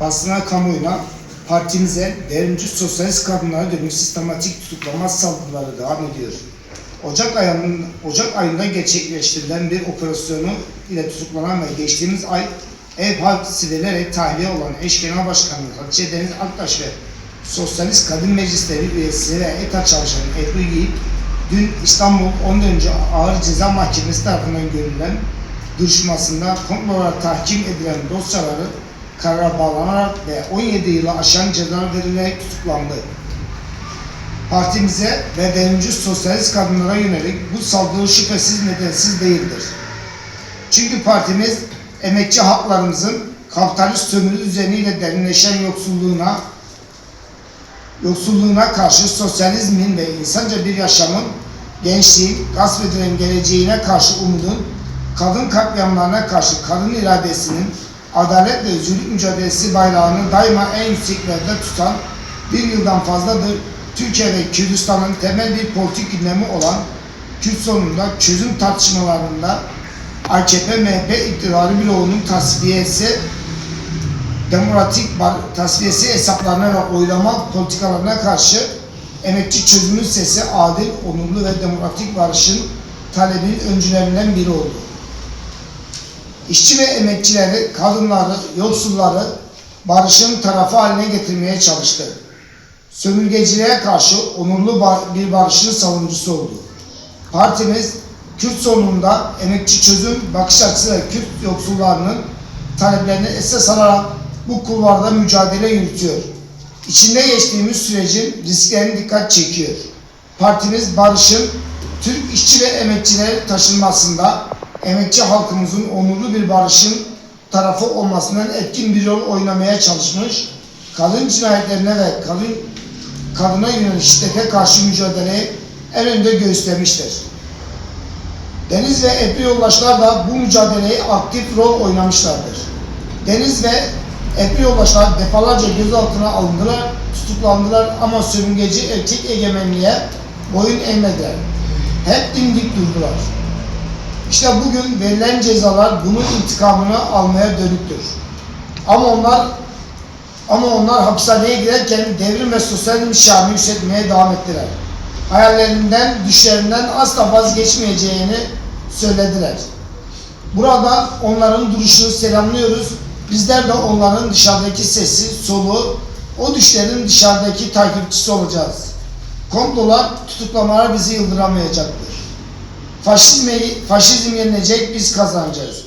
basına, kamuoyuna, partimize, devrimci sosyalist kadınlara dönük sistematik tutuklama saldırıları devam ediyor. Ocak ayının Ocak ayında gerçekleştirilen bir operasyonu ile tutuklanan ve geçtiğimiz ay ev hapsi verilerek tahliye olan eş genel başkanı Hatice Deniz Aktaş ve Sosyalist Kadın Meclisleri üyesi ve ETA çalışanı Ebru Yiğit dün İstanbul 14. Ağır Ceza Mahkemesi tarafından görülen duruşmasında komplo tahkim edilen dosyaları karara bağlanarak ve 17 yılı aşan ceza verilerek tutuklandı. Partimize ve devrimci sosyalist kadınlara yönelik bu saldırı şüphesiz nedensiz değildir. Çünkü partimiz emekçi haklarımızın kapitalist sömürü düzeniyle derinleşen yoksulluğuna yoksulluğuna karşı sosyalizmin ve insanca bir yaşamın gençliğin gasp edilen geleceğine karşı umudun kadın katliamlarına karşı kadın iradesinin adalet ve özgürlük mücadelesi bayrağını daima en yükseklerde tutan bir yıldan fazladır Türkiye ve Kürdistan'ın temel bir politik gündemi olan Kürt sorununda çözüm tartışmalarında AKP-MHP iktidarı bloğunun tasfiyesi demokratik tasfiyesi hesaplarına ve oylama politikalarına karşı emekçi çözümün sesi adil, onurlu ve demokratik barışın talebinin öncülerinden biri oldu. İşçi ve emekçileri, kadınları, yoksulları barışın tarafı haline getirmeye çalıştı. Sömürgeciliğe karşı onurlu bir barışın savunucusu oldu. Partimiz Kürt sorununda emekçi çözüm bakış açısı ve Kürt yoksullarının taleplerini esas alarak bu kulvarda mücadele yürütüyor. İçinde geçtiğimiz sürecin risklerini dikkat çekiyor. Partimiz barışın Türk işçi ve emekçileri taşınmasında emekçi halkımızın onurlu bir barışın tarafı olmasından etkin bir rol oynamaya çalışmış, kadın cinayetlerine ve kadın kadına yönelik şiddete karşı mücadeleyi en önde göstermiştir. Deniz ve Ebru Yoldaşlar da bu mücadeleye aktif rol oynamışlardır. Deniz ve Ebru Yoldaşlar defalarca gözaltına alındılar, tutuklandılar ama sömürgeci erkek egemenliğe boyun eğmediler. Hep dimdik durdular. İşte bugün verilen cezalar bunun intikamını almaya dönüktür. Ama onlar ama onlar hapishaneye girerken devrim ve sosyalizm şiarını yükseltmeye devam ettiler. Hayallerinden, düşlerinden asla vazgeçmeyeceğini söylediler. Burada onların duruşunu selamlıyoruz. Bizler de onların dışarıdaki sesi, soluğu, o düşlerin dışarıdaki takipçisi olacağız. Komplolar, tutuklamalar bizi yıldıramayacaktır. Faşizmi, faşizm yenilecek, biz kazanacağız.